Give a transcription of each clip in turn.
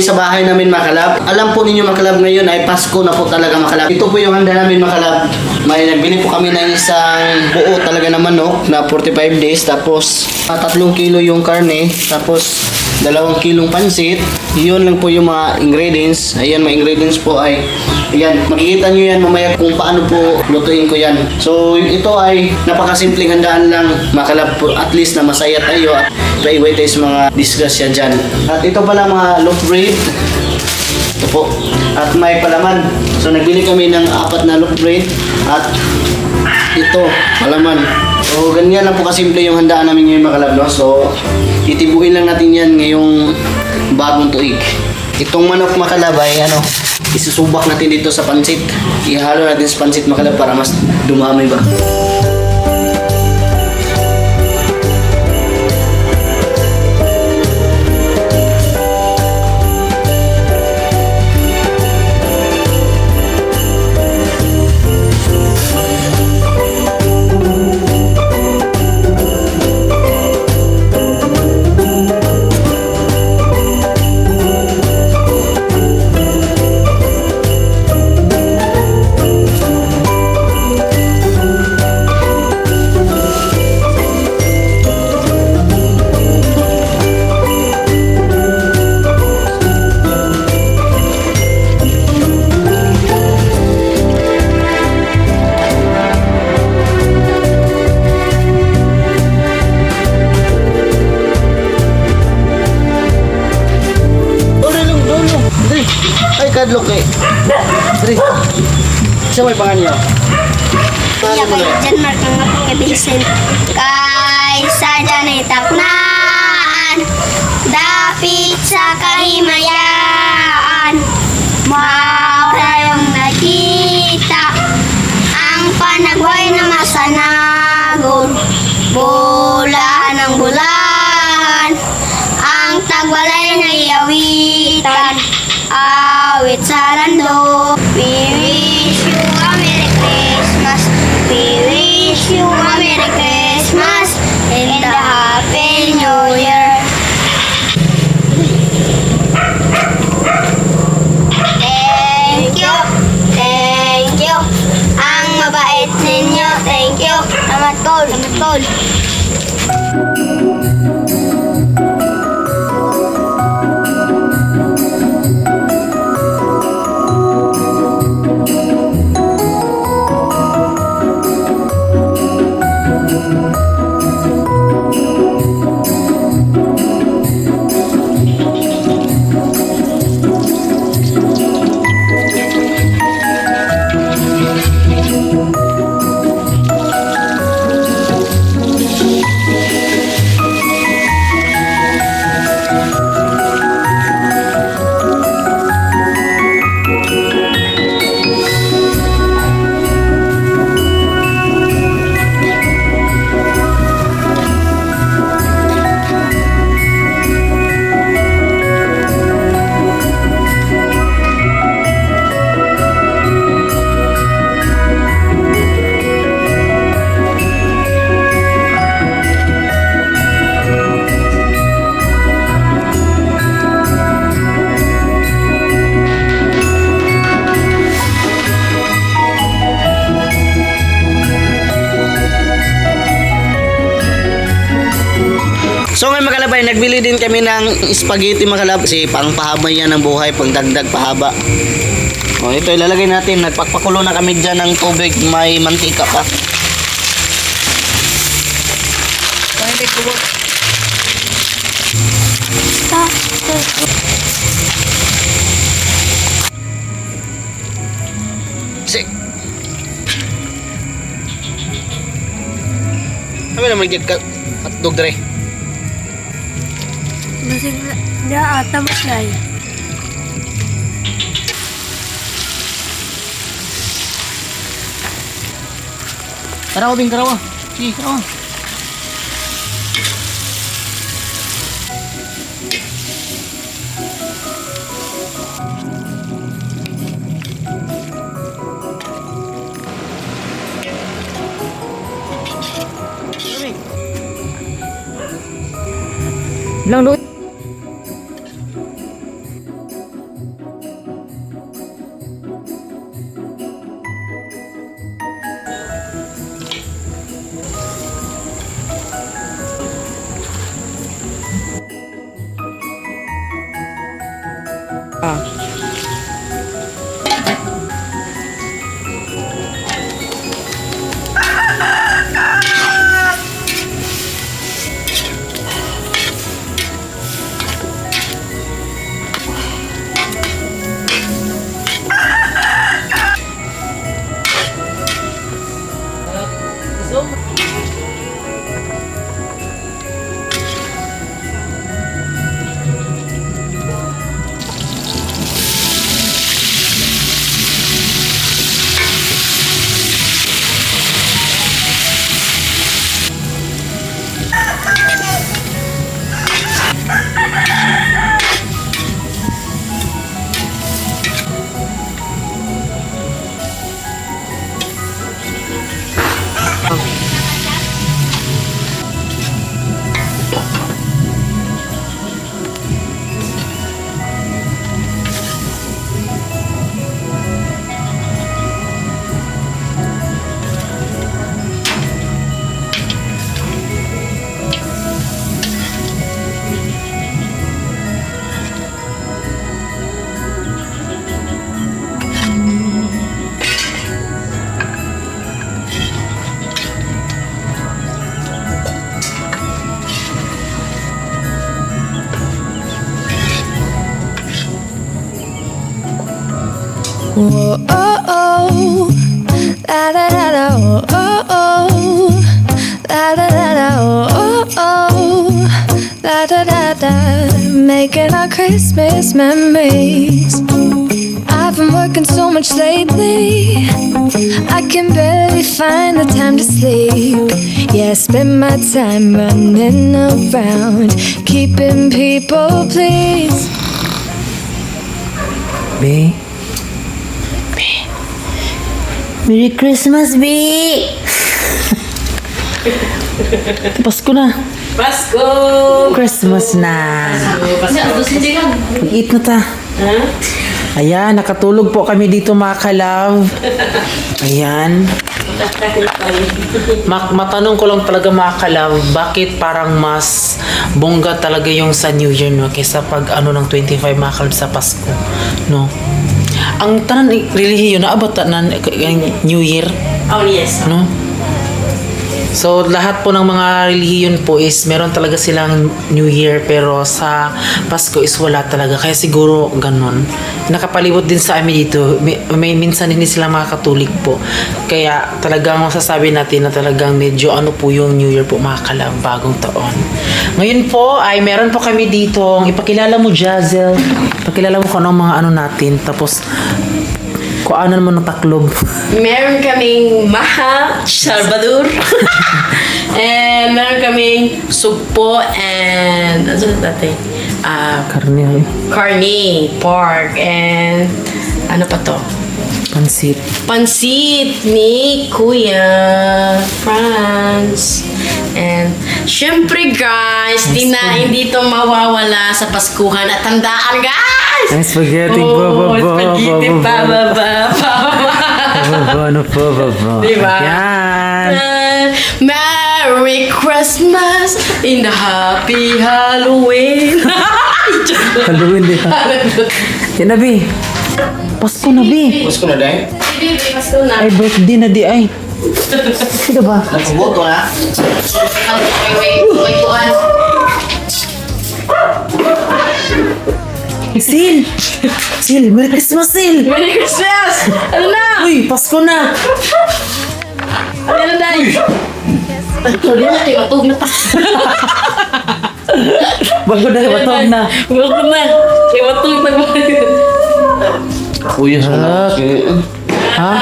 sa bahay namin makalab. Alam po ninyo makalab ngayon ay Pasko na po talaga makalab. Ito po yung handa namin makalab. May nagbili po kami ng isang buo talaga na manok na 45 days. Tapos ah, tatlong kilo yung karne. Tapos dalawang kilong pansit. Yun lang po yung mga ingredients. Ayan, mga ingredients po ay Ayan, makikita nyo yan mamaya kung paano po lutuin ko yan. So, ito ay napakasimpleng handaan lang. Makalab po at least na masaya tayo tayo sa mga disgrasya dyan. At ito pala mga loaf bread. Ito po. At may palaman. So, nagbili kami ng apat na loaf bread. At ito, palaman. So, ganyan lang po kasimple yung handaan namin ngayon. No? So, titibuin lang natin yan ngayong bagong tuig. Itong manok makalabay, ano, isusubak natin dito sa pansit. Ihalo natin sa pansit makalab para mas dumami ba. Kadlok eh. Dre. Isa may pangan niya. Iya kay Jan Mark ang apong kay Vincent. Kay sa kunaan. Dapit sa kahimayaan. Maura Awit sa makalabay, nagbili din kami ng spaghetti makalab. Kasi pangpahaba yan ng buhay, pagdagdag pahaba. O ito ilalagay natin. Nagpakpakulo na kami dyan ng tubig. May mantika pa. Sik. Kami na mag ka hotdog dre. Masig na ata maslay. Karawa bing karawa. Sige, karawa. Lang Making our Christmas memories. I've been working so much lately. I can barely find the time to sleep. Yeah, I spend my time running around, keeping people pleased. Be? Merry Christmas, B! Pasko na. Pasko! Christmas na. Mag-eat na ta. Ayan, nakatulog po kami dito mga kalab. Ayan. Ma- matanong ko lang talaga mga kalab, bakit parang mas bongga talaga yung sa New Year no kaysa pag ano ng 25 mga sa Pasko, no? Ang tanan relihiyon na abot na New Year, Oh, yes. no? So, lahat po ng mga relihiyon po is meron talaga silang New Year pero sa Pasko is wala talaga. Kaya siguro ganun. Nakapalibot din sa amin dito. May, may minsan hindi sila mga katulik po. Kaya talagang masasabi natin na talagang medyo ano po yung New Year po mga kalam, bagong taon. Ngayon po ay meron po kami dito. Ipakilala mo Jazel. Ipakilala mo kung anong mga ano natin. Tapos kuanan mo ng taklob. Meron kaming maha, salvador. and meron kaming sugpo and, ano natin? Ah, Karne, carne, pork, and ano pa to? Pansit. Pansit ni Kuya Franz. And syempre guys, di na hindi to mawawala sa Paskuhan at tandaan guys! Ang spaghetti, Oh, ba, ba, ba, spaghetti, ba, ba, ba, ba, ba, ba. Ba, ano pa, ba, ba. Diba? Yan. Merry Christmas in the Happy Halloween. Halloween din ha. Yan na. Pasko na, Bi. Gusto ko na dahil. Pasko na. Ay, birthday na, di, ay. Sino ba? Nagpuboto na. Sil! Sil, Merry Christmas, Sil! Merry Christmas! Ano na? Uy, Pasko na! Ano na, Day? Tuloy na, kay matug na ta. Bago na, batog na. Matug na. Kay matug na. Uy, yes, Ah. Ha?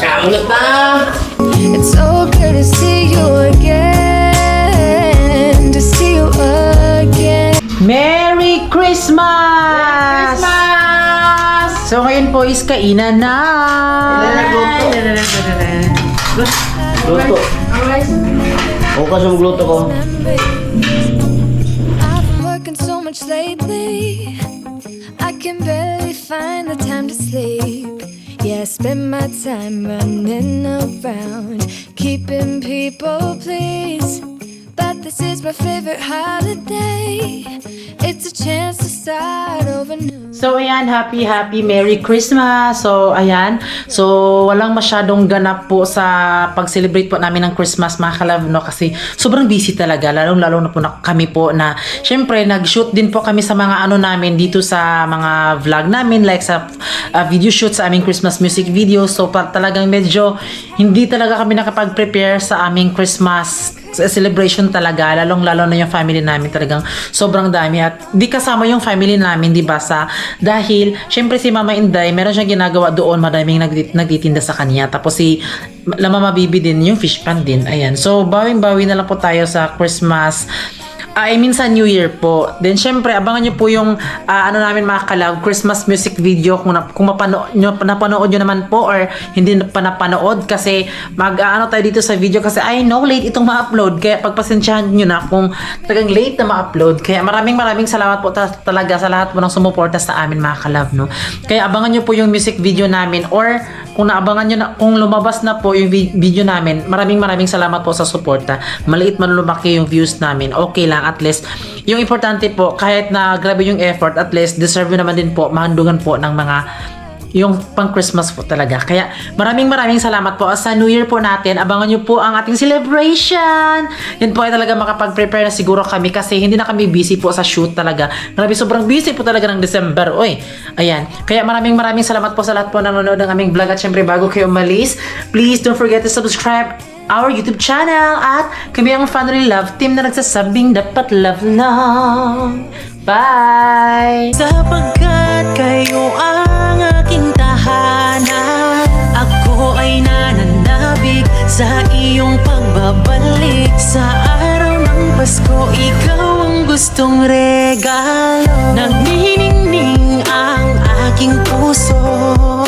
Kamu na ta. It's so good to see you again. To see you again. Merry Christmas! Christmas! So, ngayon po is kainan na. Luto. O kasi magluto ko. Much lately. I can barely find the time to sleep. Yeah, I spend my time running around, keeping people pleased. This is my favorite holiday. It's a chance to start over new. So, ayan, happy, happy, Merry Christmas! So, ayan. So, walang masyadong ganap po sa pag-celebrate po namin ng Christmas, mga kalab, no? Kasi sobrang busy talaga, lalong-lalo na po na kami po na, syempre, nag-shoot din po kami sa mga ano namin dito sa mga vlog namin, like sa uh, video shoot sa aming Christmas music video. So, pa, talagang medyo hindi talaga kami nakapag-prepare sa aming Christmas celebration talaga, lalong-lalo na yung family namin talagang sobrang dami at di kasama yung family namin, di ba, sa dahil, syempre si Mama Inday, meron siyang ginagawa doon, madaming nagtit- nagtitinda sa kanya. Tapos si Lama Mabibi din, yung fish pan din. Ayan. So, bawing-bawi na lang po tayo sa Christmas Mean sa New Year po. Then syempre abangan niyo po yung ah, ano namin mga kalab, Christmas music video kung, na, kung mapanood nyo, napanood nyo naman po or hindi pa napanood kasi mag ah, ano tayo dito sa video kasi I know late itong ma-upload kaya pagpasensyahan nyo na kung talagang late na ma-upload. Kaya maraming maraming salamat po ta- talaga sa lahat po ng sumuporta sa amin mga kalab no. Kaya abangan nyo po yung music video namin or kung naabangan nyo na, kung lumabas na po yung vi- video namin, maraming maraming salamat po sa suporta. Maliit man lumaki yung views namin, okay lang at least. Yung importante po, kahit na grabe yung effort, at least deserve naman din po, mahandungan po ng mga yung pang Christmas po talaga. Kaya maraming maraming salamat po sa New Year po natin. Abangan nyo po ang ating celebration. Yan po ay talaga makapag-prepare na siguro kami kasi hindi na kami busy po sa shoot talaga. Grabe, sobrang busy po talaga ng December. Uy, ayan. Kaya maraming maraming salamat po sa lahat po na nanonood ng aming vlog at syempre bago kayo umalis, please don't forget to subscribe our YouTube channel at kami ang Family Love Team na nagsasabing dapat love lang. Bye! Sapagkat kayo ang aking tahanan Ako ay nananabig sa iyong pagbabalik Sa araw ng Pasko, ikaw ang gustong regalo Nagniningning ang aking puso